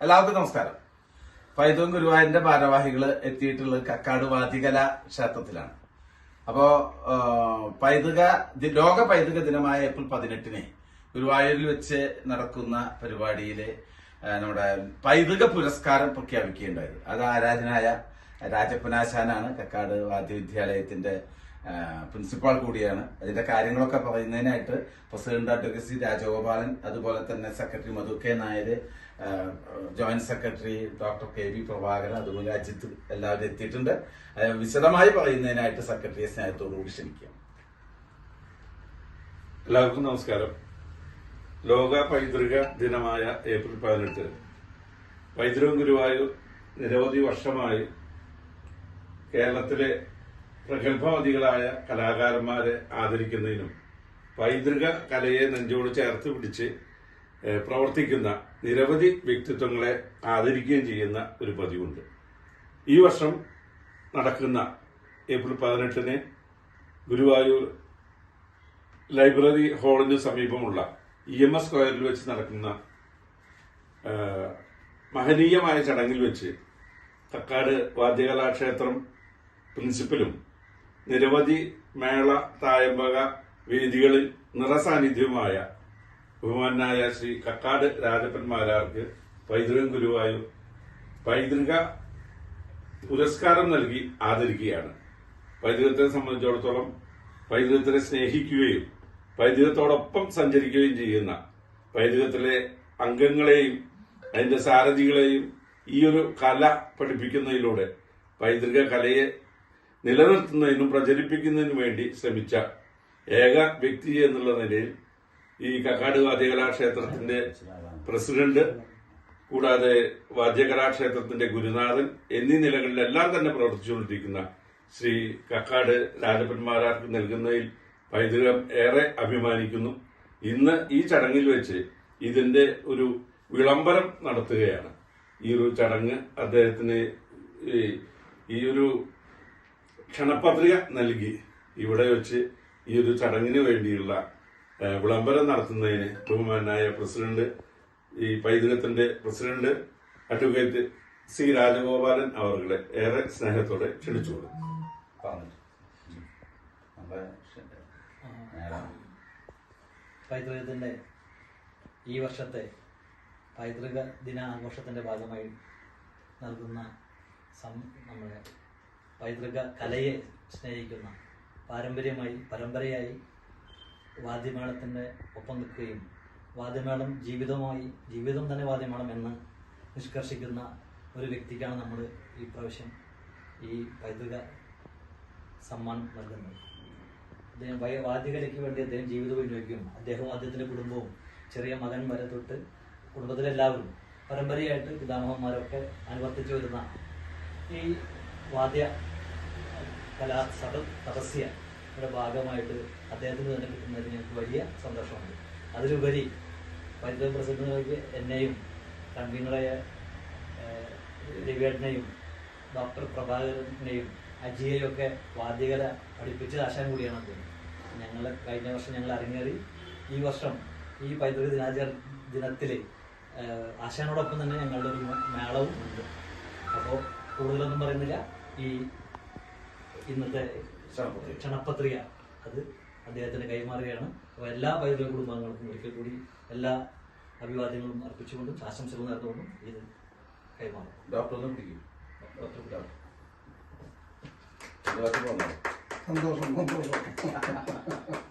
എല്ലാവർക്കും നമസ്കാരം. പൈതവും ഗുരുവായൂരിന്റെ ഭാരവാഹികൾ എത്തിയിട്ടുള്ളത് കക്കാട് വാതികല ക്ഷേത്രത്തിലാണ്. അപ്പോ പൈതൃക ലോക പൈതൃക ദിനമായ ഏപ്രിൽ പതിനെട്ടിന് ഗുരുവായൂരിൽ വെച്ച് നടക്കുന്ന പരിപാടിയിൽ നമ്മുടെ പൈതൃക പുരസ്കാരം പ്രഖ്യാപിക്കുകയുണ്ടായത് അത് ആരാധനായ രാജപ്പനാശാനാണ് കക്കാട് വാദ്യവിദ്യാലയത്തിന്റെ പ്രിൻസിപ്പാൾ കൂടിയാണ്. അതിന്റെ കാര്യങ്ങളൊക്കെ പറയുന്നതിനായിട്ട് പ്രസിഡന്റ് അഡ്വക്കസി രാജഗോപാലൻ അതുപോലെ തന്നെ സെക്രട്ടറി മധു കെ നായർ ആ, joint secretary doctor K V Prabhakaran അതുപോലെ അജിത്ത് എല്ലാവരും എത്തിയിട്ടുണ്ട്. വിശദമായി പറയുന്നതിനായിട്ട് സെക്രട്ടറിയെ സ്നേഹത്തോടുകൂടി ക്ഷണിക്കാം. എല്ലാവർക്കും നമസ്കാരം. ലോക പൈതൃക ദിനമായ ഏപ്രിൽ പതിനെട്ട്. പൈതൃകം ഗുരുവായൂർ നിരവധി വർഷമായി കേരളത്തിലെ പ്രഗത്ഭമതികളായ കലാകാരന്മാരെ ആദരിക്കുന്നതിനും പൈതൃക കലയെ നെഞ്ചോട് ചേർത്ത് പിടിച്ച് പ്രവർത്തിക്കുന്ന നിരവധി വ്യക്തിത്വങ്ങളെ ആദരിക്കുകയും ചെയ്യുന്ന ഒരു പതിവുണ്ട്. ഈ വർഷം നടക്കുന്ന ഏപ്രിൽ പതിനെട്ടിന് ഗുരുവായൂർ ലൈബ്രറി ഹാളിന് സമീപമുള്ള ഇ എം എസ് സ്ക്വയറിൽ വെച്ച് നടക്കുന്ന മഹനീയമായ ചടങ്ങിൽ വെച്ച് തക്കാട് വാദ്യകലാക്ഷേത്രം പ്രിൻസിപ്പലും നിരവധി മേള തായമ്പക വേദികളിൽ നിറസാന്നിധ്യവുമായ ബഹുമാനായ ശ്രീ കക്കാട് രാജപ്പന്മാരാർക്ക് പൈതൃകം ഗുരുവായൂർ പൈതൃക പുരസ്കാരം നൽകി ആദരിക്കുകയാണ്. പൈതൃകത്തെ സംബന്ധിച്ചിടത്തോളം പൈതൃകത്തിനെ സ്നേഹിക്കുകയും പൈതൃകത്തോടൊപ്പം സഞ്ചരിക്കുകയും ചെയ്യുന്ന പൈതൃകത്തിലെ അംഗങ്ങളെയും അതിന്റെ സാരഥികളെയും ഈ ഒരു കല പഠിപ്പിക്കുന്നതിലൂടെ പൈതൃക കലയെ നിലനിർത്തുന്നതിനും പ്രചരിപ്പിക്കുന്നതിനും വേണ്ടി ശ്രമിച്ച ഏക വ്യക്തി എന്നുള്ള നിലയിൽ ഈ കക്കാട് വാദ്യകലാക്ഷേത്രത്തിന്റെ പ്രസിഡന്റ് കൂടാതെ വാദ്യകലാക്ഷേത്രത്തിന്റെ ഗുരുനാഥൻ എന്നീ നിലകളിലെല്ലാം തന്നെ പ്രവർത്തിച്ചുകൊണ്ടിരിക്കുന്ന ശ്രീ കക്കാട് രാജപ്പന്മാരാർക്ക് നൽകുന്നതിൽ പൈതൃകം ഏറെ അഭിമാനിക്കുന്നു. ഇന്ന് ഈ ചടങ്ങിൽ വെച്ച് ഇതിന്റെ ഒരു വിളംബരം നടത്തുകയാണ്. ഈ ഒരു ചടങ്ങ് അദ്ദേഹത്തിന് ഈ- ഒരു ക്ഷണപത്രിക നൽകി. ഇവിടെ വെച്ച് ഈ ഒരു ചടങ്ങിന് വേണ്ടിയുള്ള വിളംബരം നടത്തുന്നതിന് ബഹുമാനായ പ്രസിഡന്റ് ഈ പൈതൃകത്തിന്റെ പ്രസിഡന്റ് അഡ്വക്കേറ്റ് സി രാജഗോപാലൻ അവരുടെ ഏറെ സ്നേഹത്തോടെ ക്ഷണിച്ചുകൊള്ളു പൈതൃകത്തിന്റെ. ഈ വർഷത്തെ പൈതൃക ദിനാഘോഷത്തിന്റെ ഭാഗമായി നൽകുന്ന നമ്മുടെ പൈതൃക കലയെ സ്നേഹിക്കുന്ന പാരമ്പര്യമായി പരമ്പരയായി വാദ്യമേളത്തിന്റെ ഒപ്പം നിൽക്കുകയും വാദ്യമേളം ജീവിതമായി ജീവിതം തന്നെ വാദ്യമേളം എന്ന് നിഷ്കർഷിക്കുന്ന ഒരു വ്യക്തിക്കാണ് നമ്മൾ ഈ പ്രാവശ്യം ഈ പൈതൃക സമ്മാനം നൽകുന്നത്. അദ്ദേഹം വാദ്യകലയ്ക്ക് വേണ്ടി അദ്ദേഹം ജീവിതം വിനിയോഗിക്കും അദ്ദേഹവും അദ്ദേഹത്തിന്റെ കുടുംബവും ചെറിയ മകൻ വരെ തൊട്ട് കുടുംബത്തിലെല്ലാവരും പരമ്പരയായിട്ട് പിതാമഹന്മാരൊക്കെ അനുവർത്തിച്ചു വരുന്ന ഈ വാദ്യ കലാ സദ തപസ്യയുടെ ഭാഗമായിട്ട് അദ്ദേഹത്തിന് തന്നെ കിട്ടുന്നതിന് ഞങ്ങൾക്ക് വലിയ സന്തോഷമുണ്ട്. അതിലുപരി വനിതാ പ്രസിഡന്റുകൾക്ക് എന്നെയും കൺവീനറായ രവിയേട്ടനെയും ഡോക്ടർ പ്രഭാകരനെയും അജിയെയും ഒക്കെ വാദ്യകല പഠിപ്പിച്ച ആശാൻ കൂടിയാണ് അദ്ദേഹം. ഞങ്ങൾ കഴിഞ്ഞ വർഷം ഞങ്ങൾ അരങ്ങേറി ഈ വർഷം ഈ പൈതൃക ദിനാചരണ ദിനത്തിൽ ആശാനോടൊപ്പം തന്നെ ഞങ്ങളുടെ ഒരു മേളവും ഉണ്ട്. അപ്പോൾ കൂടുതലൊന്നും പറയുന്നില്ല. ഈ ഇന്നത്തെ ക്ഷണപത്രിക. അത് അദ്ദേഹത്തിന് കൈമാറുകയാണ്. അപ്പോൾ എല്ലാ പൈതൃക കുടുംബാംഗങ്ങൾക്കും ഒരിക്കൽ കൂടി എല്ലാ അഭിവാദ്യങ്ങളും അർപ്പിച്ചുകൊണ്ടും ആശംസകൾ നേർന്നുകൊണ്ടും ഇത് കൈമാറും. ഡോക്ടർ സന്തോഷം. സന്തോഷം